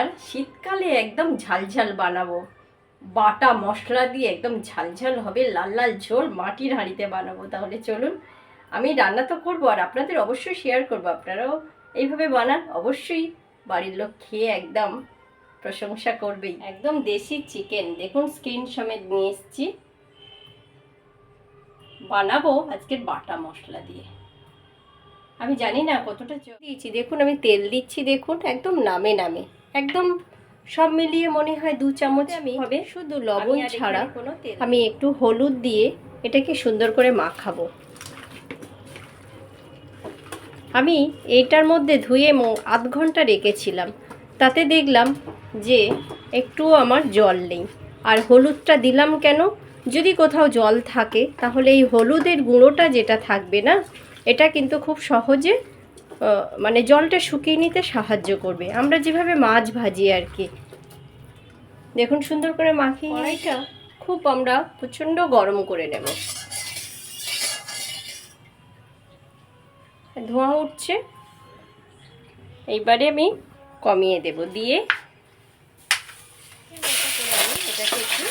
এবার শীতকালে একদম ঝালঝাল বানাবো। বাটা মশলা দিয়ে একদম ঝালঝাল হবে, লাল লাল ঝোল মাটির হাঁড়িতে বানাবো। তাহলে চলুন, আমি রান্না তো করব আর আপনাদের অবশ্যই শেয়ার করব। আপনারাও এইভাবে বানান, অবশ্যই বাড়ির লোক খেয়ে একদম প্রশংসা করবেই। একদম দেশি চিকেন দেখুন স্ক্রিন সমেত নিয়ে এসেছি। বানাবো আজকের বাটা মশলা দিয়ে। আমি জানি না কতটা দিয়েছি। দেখুন আমি তেল দিচ্ছি, দেখুন, একদম নামে নামে। একদম সব মিলিয়ে মনে হয় দু চামচ আমি হবে। শুধু লবণ ছাড়া আমি একটু হলুদ দিয়ে এটাকে সুন্দর করে মাখাবো। আমি এইটার মধ্যে ধুয়ে ম- আধ ঘণ্টা রেখেছিলাম। তাতে দেখলাম যে একটু আমার জল নেই। আর হলুদটা দিলাম কেন? যদি কোথাও জল থাকে তাহলে এই হলুদের গুঁড়োটা যেটা থাকবে না এটা কিন্তু খুব সহজে মানে জলটা শুকিয়ে নিতে সাহায্য করবে। আমরা যেভাবে মাছ ভাজি আর কি। দেখুন সুন্দর করে মাখিয়ে কড়াইটা খুব আমরা প্রচণ্ড গরম করে নেব। ধোঁয়া উঠছে। এইবারে আমি কমিয়ে দেব দিয়ে। এটাকে একটু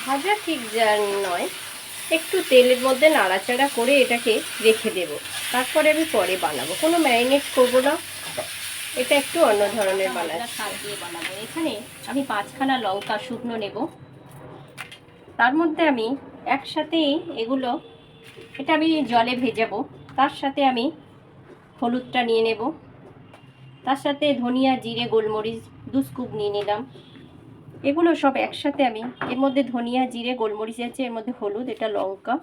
ভাজা ঠিক যা নয়। একটু তেলের মধ্যে নাড়াচাড়া করে এটাকে রেখে দেব। তারপরে আমি পরে বানাবো। কোনো ম্যারিনেট করব না। এটা একটু অন্য ধরনের বানাবো শাক দিয়ে বানাবো। এখানে আমি পাঁচখানা লঙ্কা শুকনো নেব। তার মধ্যে আমি একসাথেই এগুলো এটা আমি জলে ভেজাবো। তার সাথে আমি হলুদটা নিয়ে নেব। তার সাথে ধনিয়া জিরে গোলমরিচ দু স্কুপ নিয়ে নিলাম। এগুলো সব একসাথে আমি এর মধ্যে ধনিয়া জিরে গোলমরিচ আছে এর মধ্যে হলুদ এটা লঙ্কা।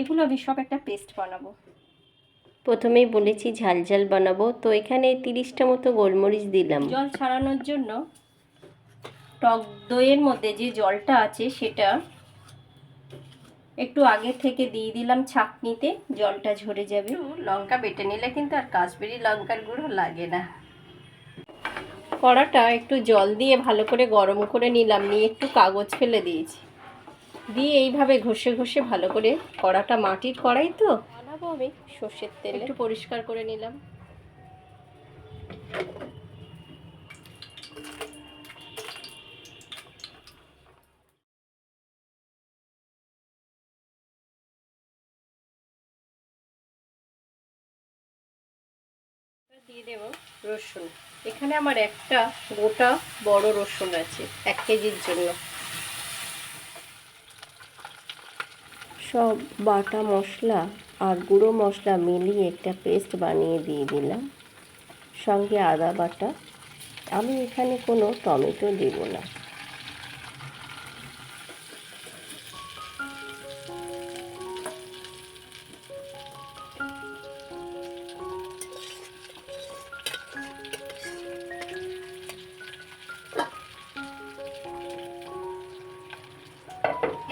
এগুলো আমি সব একটা পেস্ট বানাবো। প্রথমেই বলেছি ঝাল ঝাল বানাবো তো এখানে তিরিশটা মতো গোলমরিচ দিলাম। জল ছাড়ানোর জন্য টক দইয়ের মধ্যে যে জলটা আছে সেটা একটু আগে থেকে দিয়ে দিলাম ছাঁকনিতে জলটা ঝরে যাবে। লঙ্কা বেটে নিলে কিন্তু আর কাশ্মীরি লঙ্কার গুঁড়ো লাগে না। কড়াটা একটু জল দিয়ে ভালো করে গরম করে নিলাম নিয়ে একটু কাগজ ফেলে দিয়েছি। দিয়ে এইভাবে ঘষে ঘষে ভালো করে কড়াটা মাটির কড়াই তো বানাবো আমি সর্ষের তেল। একটু পরিষ্কার করে নিলাম। দিয়ে দেব রসুন। এখানে আমার একটা গোটা বড় রসুন আছে, এক কেজির জন্য। সব বাটা মশলা আর গুঁড়ো মশলা মিলিয়ে একটা পেস্ট বানিয়ে দিয়ে দিলাম। সঙ্গে আদা বাটা। আমি এখানে কোনো টমেটো দেব না।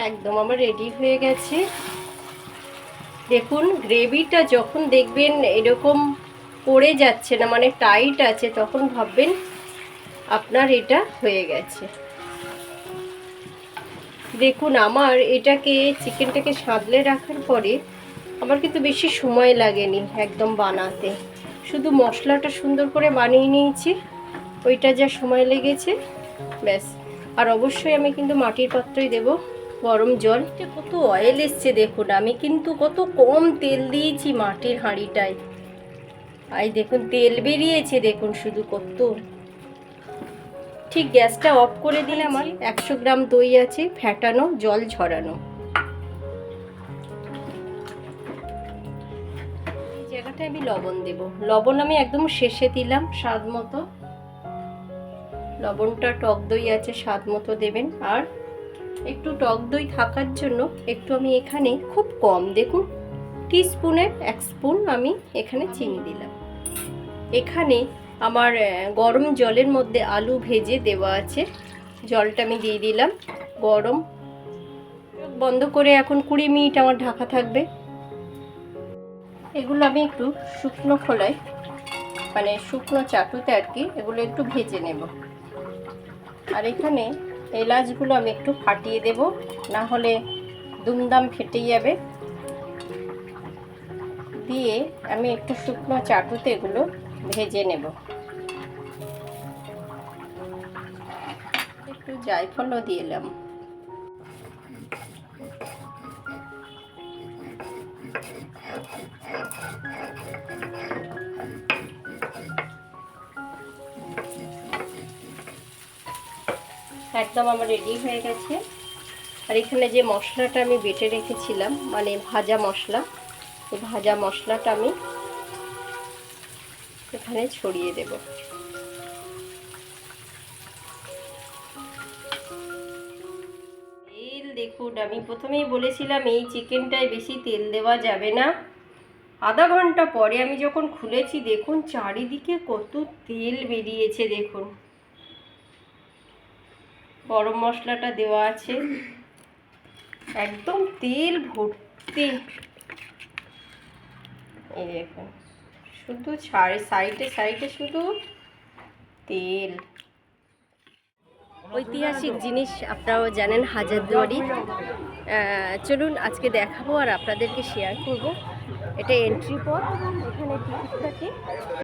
একদম আমার রেডি হয়ে গেছে। দেখুন গ্রেভিটা যখন দেখবেন এরকম পড়ে যাচ্ছে না মানে টাইট আছে, তখন ভাববেন আপনার এটা হয়ে গেছে। দেখুন, আমার এটাকে চিকেনটাকে সাঁতলে রাখার পরে আমার কিন্তু বেশি সময় লাগেনি একদম বানাতে। শুধু মশলাটা সুন্দর করে বানিয়ে নিয়েছি, ওইটা যা সময় লেগেছে, ব্যাস। আর অবশ্যই আমি কিন্তু মাটির পাত্রই দেব। গরম জল কত অয়েল এসছে দেখুন। আমি কিন্তু কত কম তেল দিয়েছি মাটির হাঁড়িটায়। আই দেখুন, তেল বেরিয়েছে দেখুন শুধু কত। ঠিক গ্যাসটা অফ করে দিলে আমার একশো গ্রাম দই আছে ফ্যাটানো জল ঝরানো। এই জায়গাটায় আমি লবণ দেব। লবণ আমি একদম শেষে দিলাম, স্বাদ মতো। লবণটা টক দই আছে, স্বাদ মতো দেবেন। আর একটু টক দই থাকার জন্য একটু আমি এখানে খুব কম, দেখুন টিস্পুনের এক স্পুন আমি এখানে চিনি দিলাম। এখানে আমার গরম জলের মধ্যে আলু ভেজে দেওয়া আছে, জলটা আমি দিয়ে দিলাম, গরম। বন্ধ করে এখন কুড়ি মিনিট আমার ঢাকা থাকবে। এগুলো আমি একটু শুকনো খোলায় মানে শুকনো চাটুতে আর কি, এগুলো একটু ভেজে নেব। আর এখানে এলাচগুলো আমি একটু ফাটিয়ে দেব না হলে দুমদাম ফেটে যাবে। দিয়ে আমি একটু শুকনো চাটুতে এগুলো ভেজে নেব। একটু জায়ফলও দিয়ে একদম আমার রেডি হয়ে গেছে। আর এখানে যে মশলাটা আমি বেটে রেখেছিলাম মানে ভাজা মশলা এই ভাজা মশলাটা আমি এখানে ছড়িয়ে দেব। তেল দেখুন, আমি প্রথমেই বলেছিলাম এই চিকেনটায় বেশি তেল দেওয়া যাবে না। আধা ঘণ্টা পরে আমি যখন খুলেছি, দেখুন চারিদিকে কত তেল বেরিয়েছে, দেখুন। গরম মশলাটা দেওয়া আছে। একদম তেল ভর্তি। এই দেখুন শুধু ছাড়ে সাইডে সাইডে শুধু তেল। ঐতিহাসিক জিনিস আপনারাও জানেন হাজারদুয়ারি। চলুন আজকে দেখাবো আর আপনাদেরকে শেয়ার করব। এটা এন্ট্রি পথ, এখানে টিকিট কাটে